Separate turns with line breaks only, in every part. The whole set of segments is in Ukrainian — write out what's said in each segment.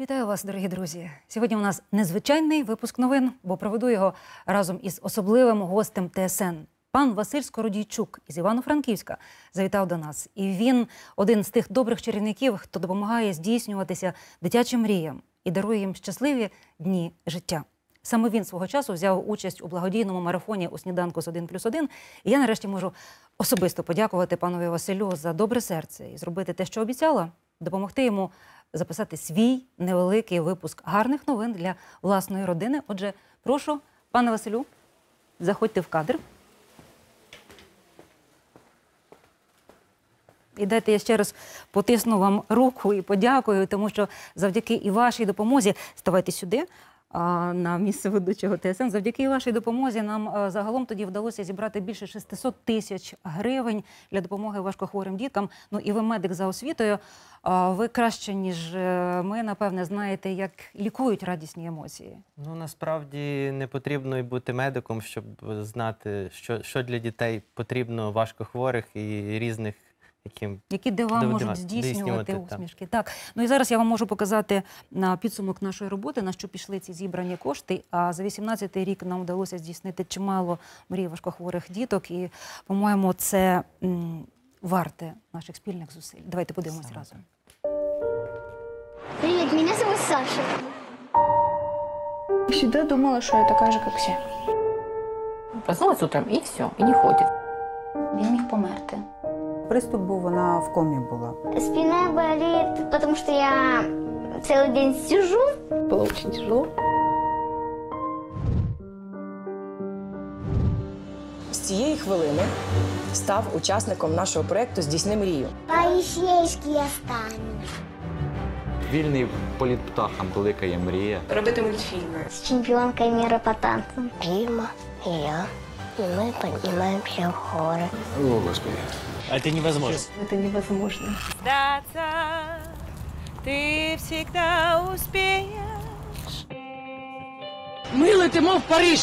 Вітаю вас, дорогі друзі. Сьогодні у нас незвичайний випуск новин, бо проведу його разом із особливим гостем ТСН. Пан Василь Скородійчук із Івано-Франківська завітав до нас. І він один з тих добрих чарівників, хто допомагає здійснюватися дитячим мріям і дарує їм щасливі дні життя. Саме він свого часу взяв участь у благодійному марафоні у сніданку з 1 плюс 1. І я нарешті можу особисто подякувати панові Василю за добре серце і зробити те, що обіцяла, допомогти йому записати свій невеликий випуск гарних новин для власної родини. Отже, прошу, пане Василю, заходьте в кадр. І дайте я ще раз потисну вам руку і подякую, тому що завдяки і вашій допомозі ставайте сюди. На місце ведучого ТСН завдяки вашій допомозі нам загалом тоді вдалося зібрати більше 600 тисяч гривень для допомоги важкохворим діткам. Ну і ви медик за освітою. Ви краще ніж е, ми, напевне, знаєте, як лікують радісні емоції.
Ну насправді не потрібно і бути медиком, щоб знати, що, що для дітей потрібно важкохворих і різних, яким
Які дива можуть здійснювати
здійснювати, так.
усмішки? Так. Ну і зараз я вам можу показати на підсумок нашої роботи, на що пішли ці зібрані кошти. А за 18-й рік нам вдалося здійснити чимало мрій важкохворих діток. І, по-моєму, це м, варте наших спільних зусиль. Давайте подивимось
Саме
разом.
Привет, меня зовут Саша.
Всегда думала, что я такая же, как все.
Проснулась утром і все, і не ходить.
Він міг померти.
Приступ був, вона в комі була.
Спина болит, потому что я целый день сижу.
Було дуже тяжело.
З цієї хвилини став учасником нашого проєкту Здійсни мрію.
Полицейский я стану.
Вільний політ птахам велика є мрія.
Робити мультфільми.
С чемпионкой мира по танцам. Дима и я. И мы поднимаемся в горы.
сдаться, ты всегда успеешь.
Ми летимо в Париж!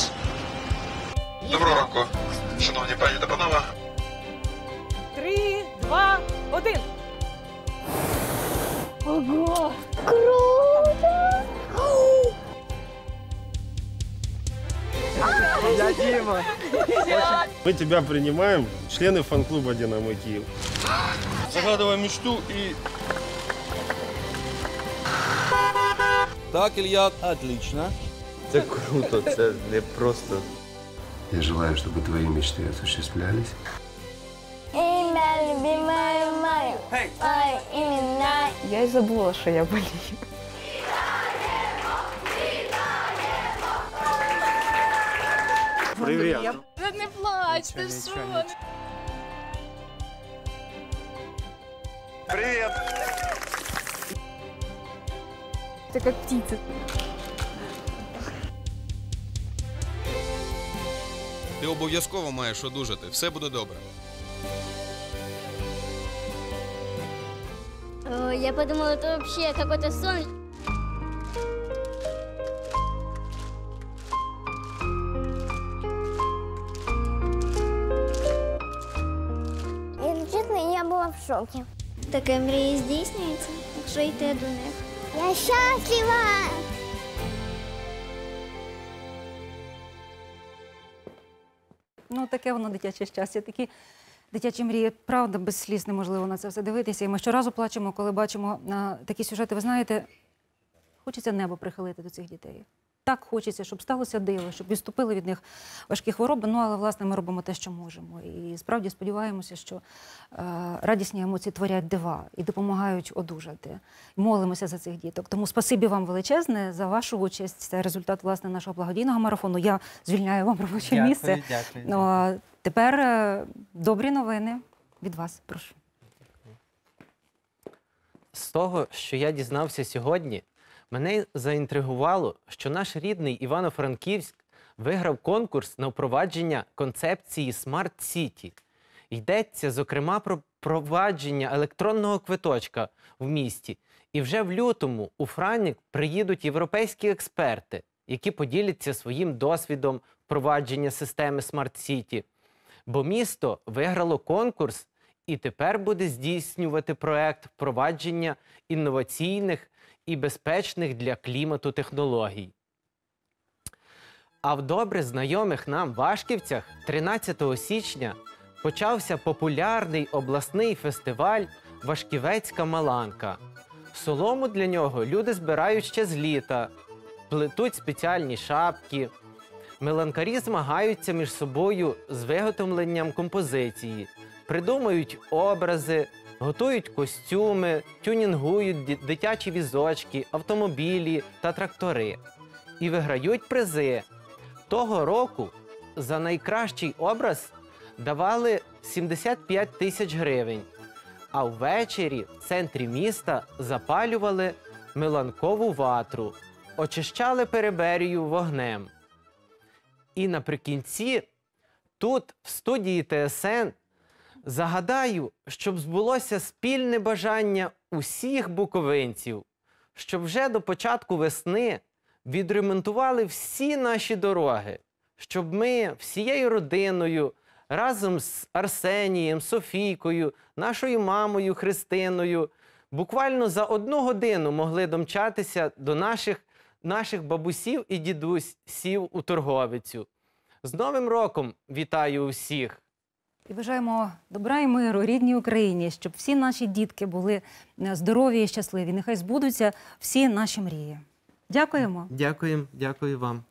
Доброго ранку, шановні пані та панове.
Три, два, один.
Круто!
Мы тебя принимаем, члены фан-клуба «Динамо Киев». Загадывай мечту и...
Так, Ілья, отлично. Це круто, це не просто.
Я желаю, чтобы твои мечты осуществлялись.
Имя любимое мое. Мое имена.
Я и забыла, что я болею.
Привет.
не плачь, ты что?
Привет.
Ты как птица.
Ти обов'язково маєш одужати. Все буде добре.
Я подумала, это вообще какой-то сон. Шокі. Таке мрії здійснюється, якщо йти до них. Я щаслива!
Ну, таке воно дитяче щастя. Такі дитячі мрії, правда, без сліз неможливо на це все дивитися. І ми щоразу плачемо, коли бачимо а, такі сюжети. Ви знаєте, хочеться небо прихилити до цих дітей. Так хочеться, щоб сталося диво, щоб відступили від них важкі хвороби. Ну, але власне ми робимо те, що можемо. І справді сподіваємося, що е, радісні емоції творять дива і допомагають одужати. Молимося за цих діток. Тому спасибі вам величезне за вашу участь. Це результат власне нашого благодійного марафону. Я звільняю вам робоче
Дякую,
місце.
дякую,
Ну, а тепер е, добрі новини від вас. Прошу.
з того, що я дізнався сьогодні, мене заінтригувало, що наш рідний Івано-Франківськ виграв конкурс на впровадження концепції Smart City. Йдеться, зокрема, про впровадження електронного квиточка в місті. І вже в лютому у Франік приїдуть європейські експерти, які поділяться своїм досвідом впровадження системи Smart City. Бо місто виграло конкурс і тепер буде здійснювати проект впровадження інноваційних і безпечних для клімату технологій. А в добре знайомих нам Вашківцях 13 січня почався популярний обласний фестиваль Вашківецька Маланка. Солому для нього люди збирають ще з літа, плетуть спеціальні шапки. Меланкарі змагаються між собою з виготовленням композиції, придумують образи, готують костюми, тюнінгують дитячі візочки, автомобілі та трактори і виграють призи. Того року за найкращий образ давали 75 тисяч гривень, а ввечері в центрі міста запалювали меланкову ватру, очищали переберію вогнем. І наприкінці, тут, в студії ТСН, загадаю, щоб збулося спільне бажання усіх буковинців, щоб вже до початку весни відремонтували всі наші дороги, щоб ми всією родиною разом з Арсенієм, Софійкою, нашою мамою Христиною буквально за одну годину могли домчатися до наших, наших бабусів і дідусів у торговицю. З Новим роком вітаю усіх!
І бажаємо добра і миру рідній Україні, щоб всі наші дітки були е, здорові і щасливі. Нехай збудуться всі наші мрії. Дякуємо.
Дякуємо, дякую вам.